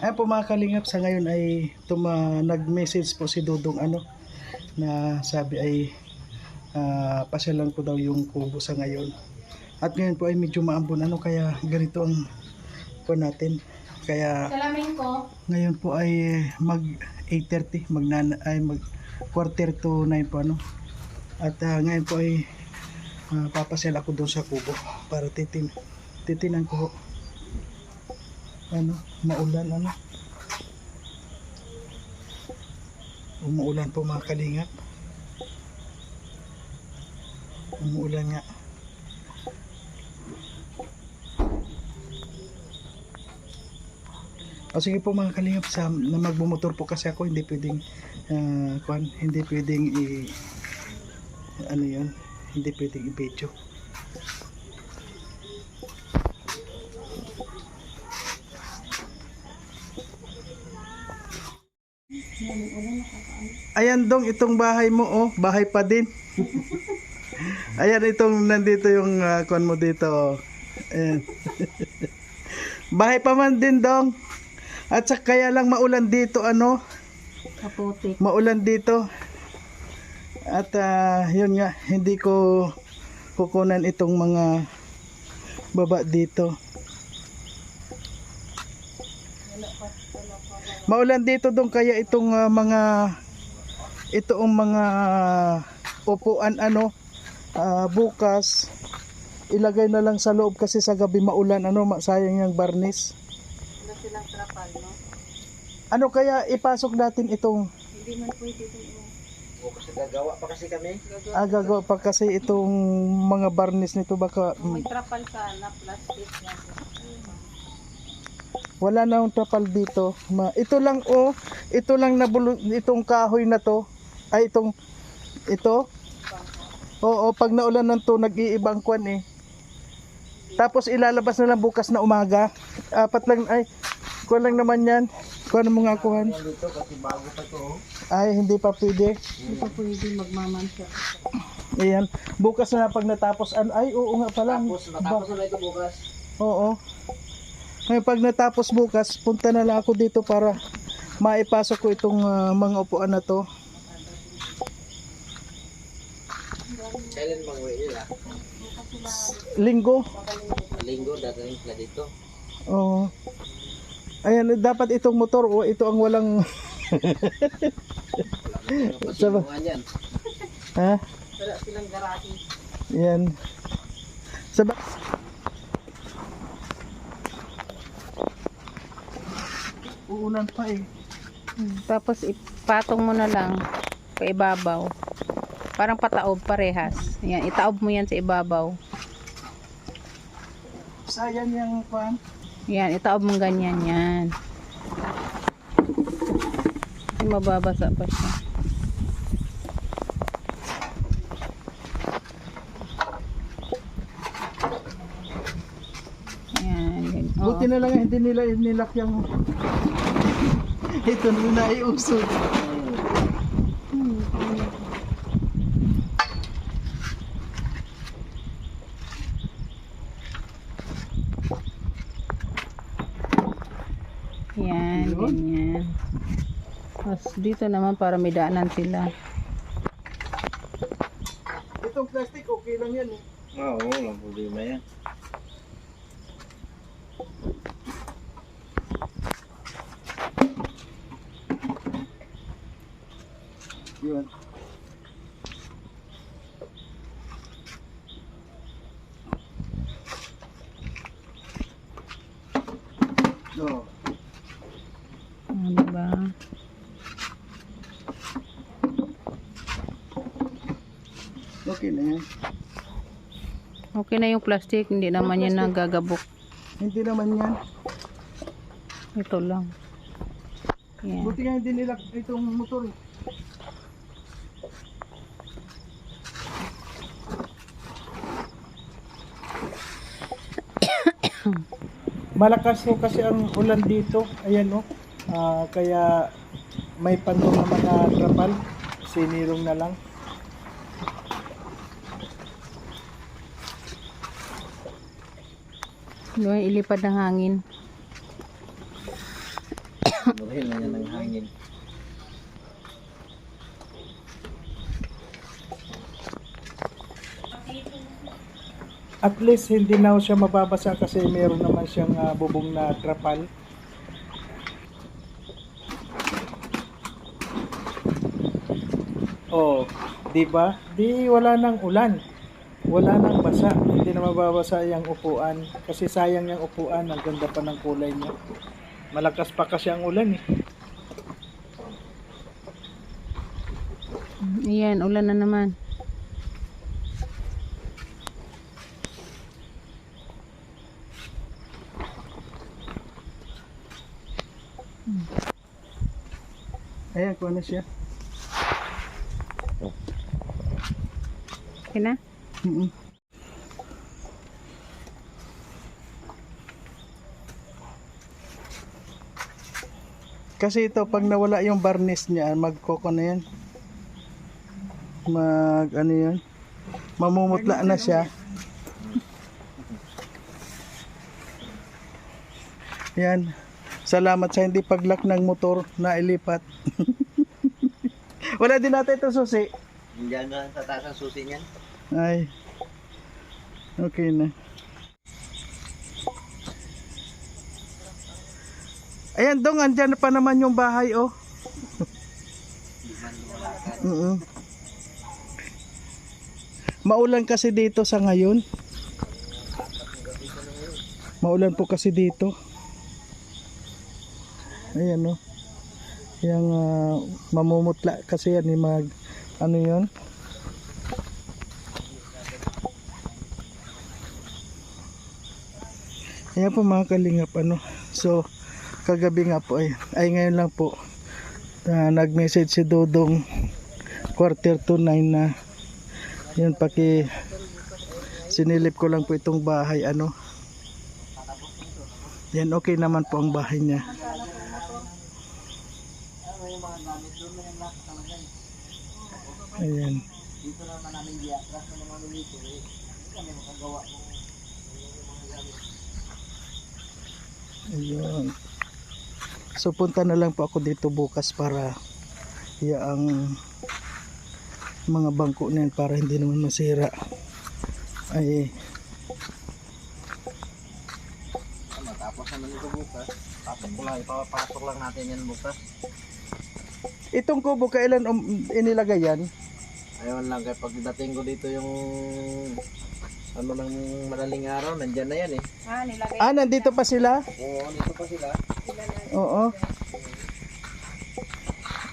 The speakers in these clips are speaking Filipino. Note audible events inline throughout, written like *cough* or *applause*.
Ayan po mga kalingap, sa ngayon ay tuma, nag-message po si Dudong ano, na sabi ay uh, pasyalan po daw yung kubo sa ngayon. At ngayon po ay medyo maambon ano, kaya ganito ang po natin. Kaya Salamin ko. ngayon po ay mag 8.30, mag, ay mag quarter to 9 po ano. At ah, ngayon po ay uh, papasyal ako doon sa kubo para titin titinan ko ano, maulan ano. Umuulan po mga kalingap. Umuulan nga. O sige po mga kalingap, sa, na magbumotor po kasi ako, hindi pwedeng, ah, kuwan, hindi pwedeng i, ano yun, hindi pwedeng i-video. Ayan dong, itong bahay mo, oh, bahay pa din. *laughs* Ayan itong nandito yung uh, kuwan mo dito. Oh. Ayan. *laughs* bahay pa man din dong. At sa kaya lang maulan dito ano, Kaputik. maulan dito. At ah, yun nga, hindi ko kukunan itong mga baba dito. Maulan dito dong kaya itong ah, mga itong mga upuan ano ah, bukas ilagay na lang sa loob kasi sa gabi maulan ano sayang yung barnis. Wala silang trapal, no? Ano kaya ipasok natin itong Hindi man pwede doon. Ah, gagawa pa kasi itong mga barnis nito baka Kung may trapal sana, plastic na. Wala na akong trapal dito. Ma, ito lang oh, ito lang nabulo itong kahoy na to. Ay itong ito. Oo, pag naulan ng to nag-iibang kwan eh. Tapos ilalabas na lang bukas na umaga. Apat lang ay kuwan lang naman yan. Kuwan mo nga kuwan. Ay, hindi pa pwede. Hindi pa pwede magmamansa. Ayan. Bukas na pag natapos. Ano, ay, oo nga pala. Tapos, matapos na ito bukas. Oo. Ngayon pag natapos bukas, punta na lang ako dito para maipasok ko itong ah, mga upuan na to. Kailan bang uwi nila? Linggo. Linggo, dadating sila dito. Oo. Ayan, dapat itong motor o ito ang walang... *laughs* Yan. ha? Wala silang garahe. Yan. Saba. Uulan pa eh. Tapos ipatong mo na lang sa ibabaw. Parang pataob parehas. Yan, itaob mo yan sa ibabaw. Sayang yung pan. Yan, itaob mo ganyan yan. Mababasa pa siya. Yan, yan. Oo. Buti na lang hindi nila nilak yung ito na naiusog. Yan, Yun. ganyan. Tapos dito naman para may daanan sila. Itong plastic okay lang yan eh. Oo, walang problema yan. Yun. No. Oh, diba? Okay na yan. Okay na yung plastic, hindi naman yan nagagabok. Hindi naman yan. Ito lang. Yan. Buti nga hindi nilak itong motor eh. *coughs* Malakas po kasi ang ulan dito. Ayan oh. Ah, kaya may pantong na mga trapal. Sinilong na lang. Doon ilipad ng hangin. Murihin na yan ng hangin. At least hindi na siya mababasa kasi meron naman siyang ah, bubong na trapal. Oh, 'di ba? Di wala nang ulan. Wala nang basa. Hindi na mababasa yung upuan kasi sayang yung upuan, ang ganda pa ng kulay niya. Malakas pa kasi ang ulan eh. Ayan, ulan na naman. Ayan, kung ano siya. Okay na? Kasi ito, pag nawala yung varnish niya, magkoko na yan. Mag, ano yan? Mamumutla na siya. Yan. Salamat sa hindi paglak ng motor na ilipat. *laughs* Wala din natin ito susi. Diyan na sa taas ang susi niyan. Ay. Okay na. Ayan dong, andyan pa naman yung bahay oh. *laughs* Oo. Maulan kasi dito sa ngayon. Maulan po kasi dito. Ayan oh. Yang ah, mamumutla kasi yan, yung mag ano yun? Ayan po mga kalingap ano. So kagabi nga po ay, ay ngayon lang po ah, nag-message si Dodong quarter to 9 na yun paki sinilip ko lang po itong bahay ano. Yan okay naman po ang bahay niya. Ayan. Ayun. So punta na lang po ako dito bukas para iya ang mga bangko na yan para hindi naman masira. Ay Matapos naman ito bukas. Pasok ko lang, ipapasok lang natin yan bukas. itong kubo kailan um, inilagay yan? Ayun lang, kaya pagdating ko dito yung ano ng madaling araw, nandyan na yan eh. Ah, nilagay. Ah, nandito pa sila? Oo, dito pa sila. Oo.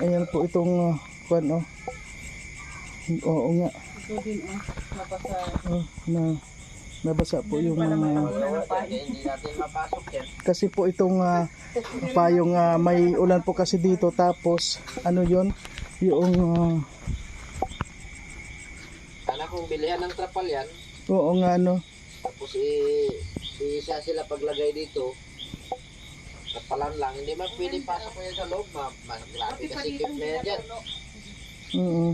Ayan po itong uh, kwan oh. Oo nga. Ito din, oh. Mapasa. Oh, na nabasa po yung mga yan. kasi po itong uh, payong ah, may ulan po kasi dito tapos ano yon yung ah, Sana kung bilihan ng trapal yan, oo nga no tapos i isa sila paglagay dito, trapalan lang, hindi man pwede pasok ko yan sa loob, ma, ma grabe kasi kip na yan dyan. Oo.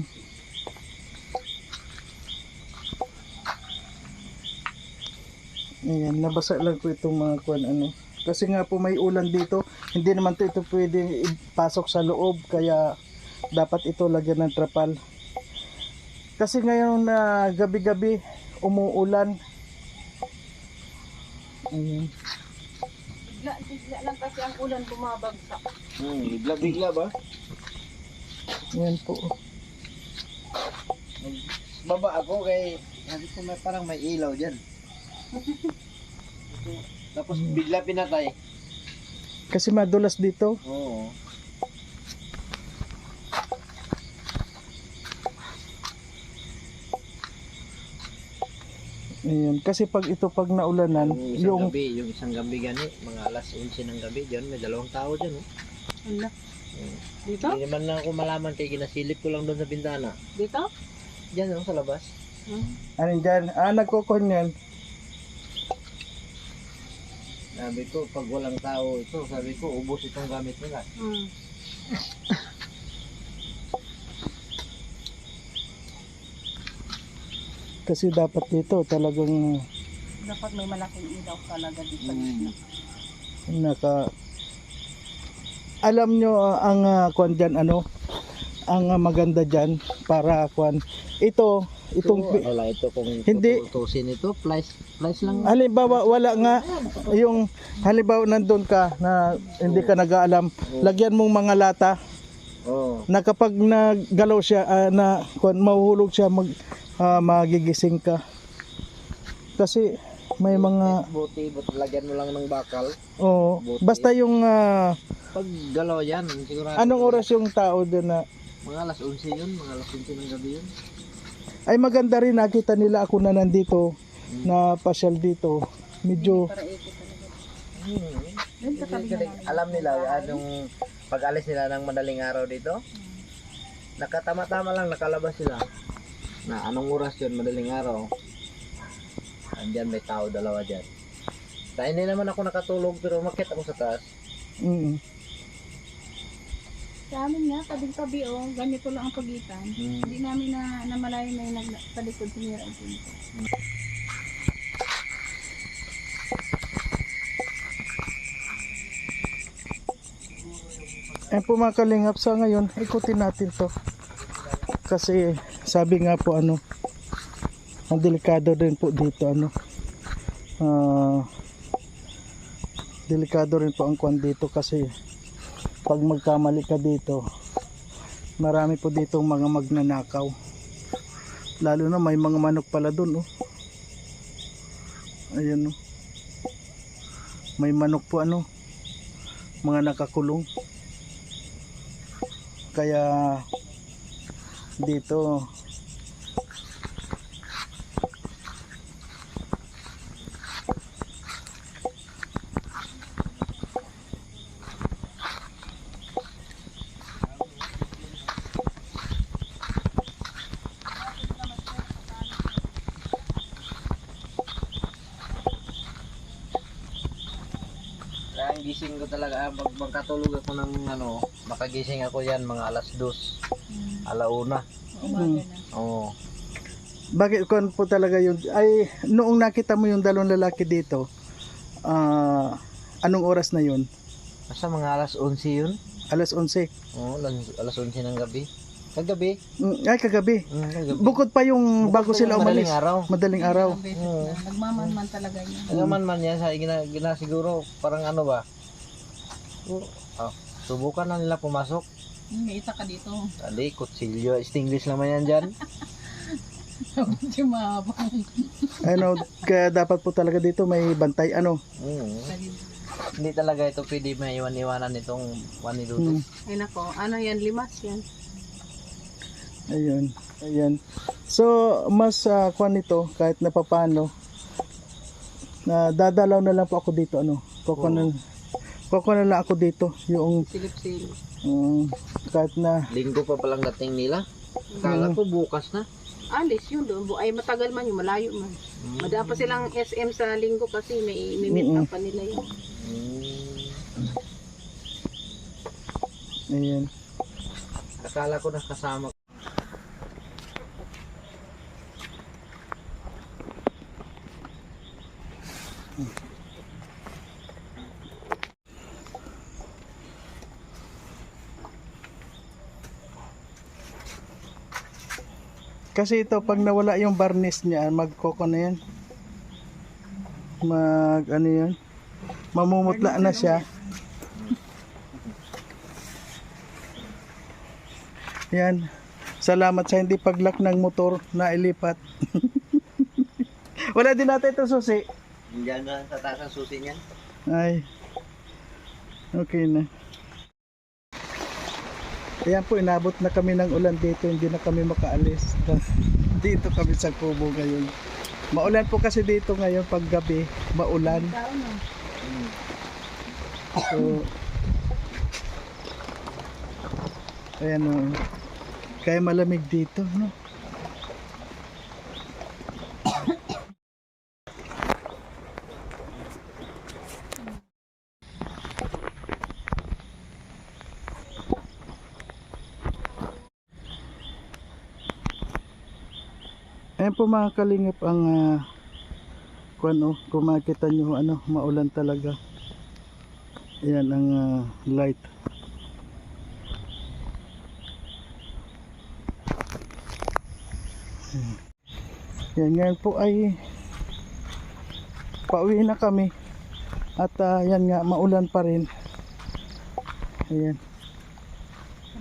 Ayan, nabasa lang po itong mga kwan ano. Kasi nga po may ulan dito, hindi naman to ito pwede ipasok sa loob kaya dapat ito lagyan ng trapal. Kasi ngayon na gabi-gabi umuulan. Ayan. Bigla, bigla lang kasi ang ulan bumabagsak. Hmm, bigla-bigla ba? Ayan po. Baba ako kay, sabi ko may parang may ilaw dyan. *laughs* Tapos bigla pinatay. Kasi madulas dito. Oo. Ayan. Kasi pag ito pag naulanan, Yung isang yung gabi, yung isang gabi gani, mga alas 11 ng gabi dyan, may dalawang tao dyan. Oh. Ano? Hmm. Dito? Hindi naman lang ako malaman kay ginasilip ko lang doon sa bintana. Dito? Diyan oh, sa labas. Hmm. ano dyan, ah nagkukon yan. Sabi ko, pag walang tao ito, sabi ko, ubos itong gamit nila. Hmm. Kasi dapat dito talagang Dapat may malaking ilaw talaga dito. Hmm. naka alam nyo ah, ang uh, kwan dyan, ano, ang ah, maganda dyan para kwan. Ito, itong, Ito, ano lang ito kung Hindi. tutusin ito, flies, flies lang. halimbawa wala nga yung halimbawa nandun ka na hindi ka nag-aalam, lagyan mong mga lata Oo. na kapag naggalaw siya ah, na kwan, mahuhulog siya mag ah, magigising ka. Kasi may mga Buti, buti lagyan mo lang ng bakal. oh, basta yung ah, Pag galaw yan, sigurado. anong oras yung tao doon na Mga alas 11 yun, mga alas 11 ng gabi yun. ay maganda rin nakita nila ako na nandito na pasyal dito. Medyo Hmm. Alam nila, anong pag-alis nila ng madaling araw dito, nakatama-tama lang nakalabas sila. Na anong oras yun, madaling araw. Andyan may tao, dalawa dyan. Dahil hindi naman ako nakatulog pero umakyat ako sa taas. mm, Sa amin nga, tabing-tabi oh, ganito lang ang pagitan. Hmm. Hindi namin na namalayo na yung nagtalikod sinira ang pinto. Eh po mga kalingap sa ngayon, ikutin natin to. Kasi sabi nga po ano, ang delikado din po dito ano. Ah, delikado rin po ang kwan dito kasi pag magkamali ka dito, marami po dito mga magnanakaw. Lalo na may mga manok pala dun oh. Ayan oh. May manok po ano, mga nakakulong kaya dito. Gising ko talaga, ah, pag magkatulog ako ng ano, makagising ako yan mga alas dos, alauna. Umaga na. Oo. bakit kon po talaga yun ay noong nakita mo yung dalawang lalaki dito ah anong oras na yun Basta mga alas 11 yun. alas 11 Oo, alas, alas 11 ng gabi. Kagabi. Mm, ay kagabi Mm, kagabi. bukod pa yung bago Bukod pa sila yung umalis madaling araw. madaling araw Oo. Nagmamanman talaga niya. Ano man man yan, sa gina, gina siguro, parang ano ba? Oh, ah, subukan na nila pumasok. May isa ka dito. Tadi, kutsilyo, extinguish naman yan dyan. Medyo mahabang. ano kaya dapat po talaga dito may bantay ano Mm. Hindi talaga ito pwede may iwan-iwanan itong waniluto. Hmm, Ay nako, ano yan, limas yan. ayun ayan so mas uh, kwan nito kahit na papano na dadalaw na lang po ako dito ano kukuha na, kukuha na ako dito yung Silip-silip. Um, kahit na Linggo pa palang dating nila. Kala ko bukas na. Alis yun doon. Bu- Ay matagal man yun, malayo man. Madaan pa silang SM sa linggo kasi may, may meet up pa nila yun. Mm. ayan Akala ko nakasama Kasi ito, pag nawala yung varnish niya, magkoko na yan. Mag, ano yun? Mamumutla na siya. Yan. Salamat sa hindi paglak ng motor na ilipat. *laughs* Wala din natin ito susi. Diyan na sa taas ang susi niyan. Ay. Okay na. Ayan po, inabot na kami ng ulan dito. Hindi na kami makaalis. dito kami sa Kubo ngayon. Maulan po kasi dito ngayon pag gabi. Maulan. So, ayan o. Kaya malamig dito, no? Ayan po mga kalingap ang uh, kung ano, kung makita nyo ano, maulan talaga. Ayan ang uh, light. Yan ngayon po ay pauwi na kami at ah, uh, yan nga maulan pa rin. Ayan.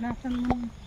Nasaan mo?